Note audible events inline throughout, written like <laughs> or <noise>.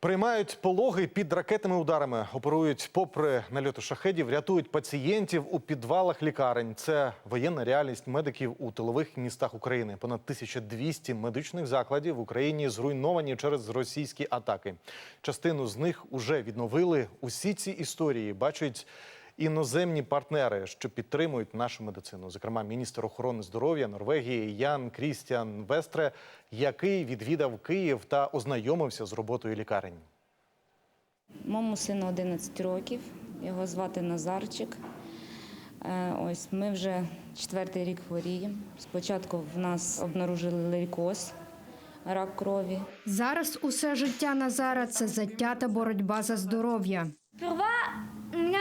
Приймають пологи під ракетними ударами, оперують попри нальоти шахедів, рятують пацієнтів у підвалах лікарень. Це воєнна реальність медиків у тилових містах України. Понад 1200 медичних закладів в Україні зруйновані через російські атаки. Частину з них уже відновили. Усі ці історії бачать іноземні партнери, що підтримують нашу медицину. Зокрема, міністр охорони здоров'я Норвегії Ян Крістіан Вестре, який відвідав Київ та ознайомився з роботою лікарень. Моєму сину 11 років, його звати Назарчик. Е, Ось ми вже четвертий рік хворіємо. Спочатку в нас обнаружили лейкоз, рак крові. Зараз усе життя Назара це затята боротьба за здоров'я. Сперва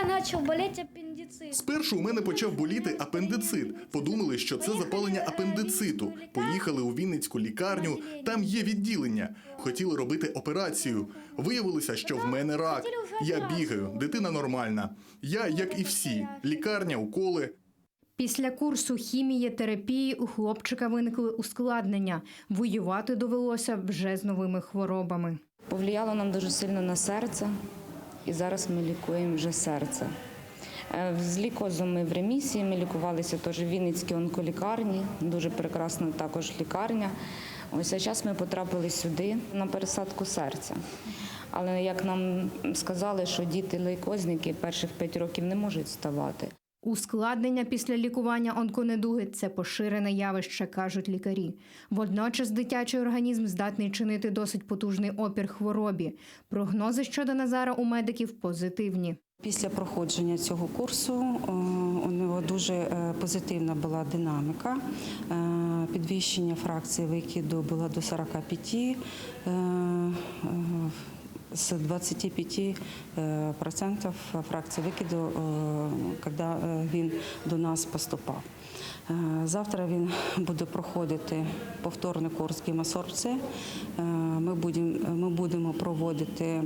у меня начал болеть аппендицит. Спершу у мене почав боліти апендицит. Подумали, що це запалення апендициту. Поїхали у Вінницьку лікарню. Там є відділення. Хотіли робити операцію. Виявилося, що в мене рак. Я бігаю, дитина нормальна. Я, як і всі, лікарня, уколи. Після курсу хімії терапії у хлопчика виникли ускладнення. Воювати довелося вже з новими хворобами. Повлияло нам дуже сильно на серце, і зараз ми лікуємо вже серце. Е, З лікозом ми в ремісії, ми лікувалися теж в Вінницькій онколікарні, дуже прекрасна також лікарня. Ось а зараз ми потрапили сюди на пересадку серця. Але як нам сказали, що діти лейкозники перших 5 років не можуть ставати. Ускладнення після лікування онконедуги це поширене явище, кажуть лікарі. Водночас дитячий організм здатний чинити досить потужний опір хворобі. Прогнози щодо Назара у медиків позитивні. Після проходження цього курсу е, у нього дуже е, позитивна була динаміка. Е, Підвищення фракції викиду було до 45, з 25 е, процентів фракції викиду, коли він до нас поступав. Е, Завтра він <laughs> буде проходити повторний курс гемосорбції. Е, Ми будемо, ми будемо проводити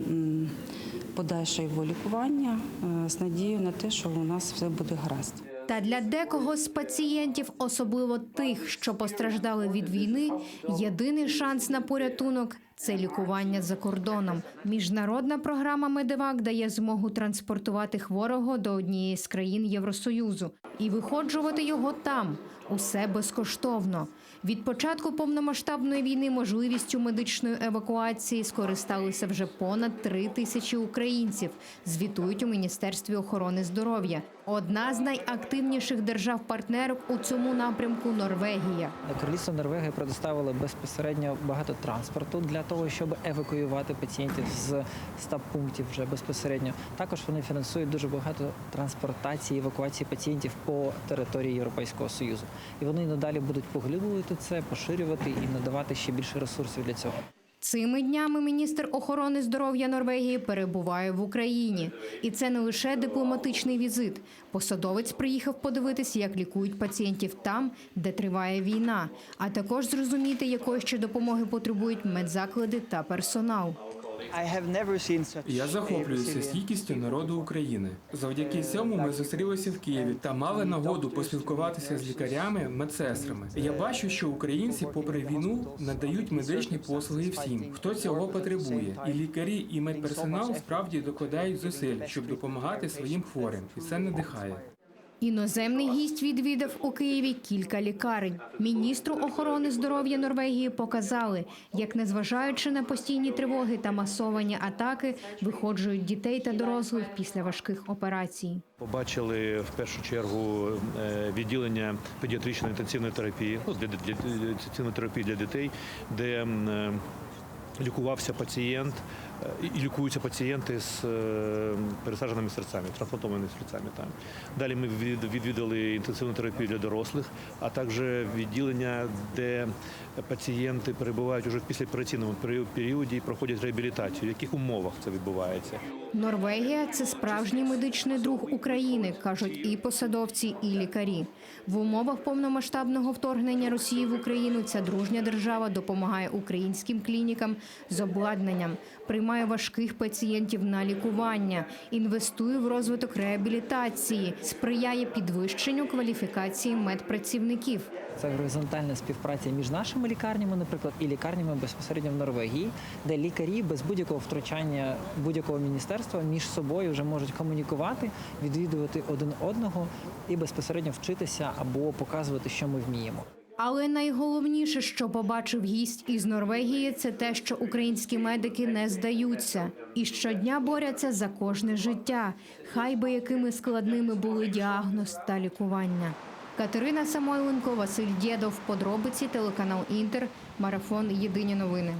подальше його лікування з надією на те, що у нас все буде гаразд. Та для декого з пацієнтів, особливо тих, що постраждали від війни, єдиний шанс на порятунок це лікування за кордоном. Міжнародна програма Медевак дає змогу транспортувати хворого до однієї з країн Євросоюзу і виходжувати його там. Усе безкоштовно. Від початку повномасштабної війни можливістю медичної евакуації скористалися вже понад три тисячі українців. Звітують у міністерстві охорони здоров'я. Одна з найактивніших держав-партнерок у цьому напрямку Норвегія. Королівство Норвегії предоставило безпосередньо багато транспорту для того, щоб евакуювати пацієнтів з стаб пунктів вже безпосередньо. Також вони фінансують дуже багато транспортації, евакуації пацієнтів по території Європейського Союзу. І вони надалі будуть поглиблювати це, поширювати і надавати ще більше ресурсів для цього. Цими днями міністр охорони здоров'я Норвегії перебуває в Україні, і це не лише дипломатичний візит. Посадовець приїхав подивитися, як лікують пацієнтів там, де триває війна, а також зрозуміти, якої ще допомоги потребують медзаклади та персонал. Я захоплююся стійкістю народу України. Завдяки цьому ми зустрілися в Києві та мали нагоду поспілкуватися з лікарями, медсестрами. Я бачу, що українці, попри війну, надають медичні послуги всім, хто цього потребує. І лікарі, і медперсонал справді докладають зусиль, щоб допомагати своїм хворим, і це надихає. Іноземний гість відвідав у Києві кілька лікарень. Міністру охорони здоров'я Норвегії показали, як незважаючи на постійні тривоги та масовані атаки, виходжують дітей та дорослих після важких операцій. Побачили в першу чергу е, відділення педіатричної інтенсивної терапії, ну, інтенсивної терапії для дітей, де е, лікувався пацієнт і лікуються пацієнти з е, пересадженими серцями, трансплантованими серцями. Там. Далі ми від- відвідали інтенсивну терапію для дорослих, а також відділення, де пацієнти перебувають уже в післяопераційному періоді і проходять реабілітацію. В яких умовах це відбувається? Норвегія це справжній медичний друг України, кажуть і посадовці, і лікарі. В умовах повномасштабного вторгнення Росії в Україну ця дружня держава допомагає українським клінікам з обладнанням, приймає важких пацієнтів на лікування, інвестує в розвиток реабілітації, сприяє підвищенню кваліфікації медпрацівників. Це горизонтальна співпраця між нашими лікарнями, наприклад, і лікарнями безпосередньо в Норвегії, де лікарі без будь-якого втручання будь-якого міністерства між собою вже можуть комунікувати, відвідувати один одного і безпосередньо вчитися або показувати, що ми вміємо. Але найголовніше, що побачив гість із Норвегії, це те, що українські медики не здаються і щодня борються за кожне життя, хай би якими складними були діагноз та лікування. Катерина Самойленко, Василь Дєдов, подробиці, телеканал Інтер, марафон Єдині новини.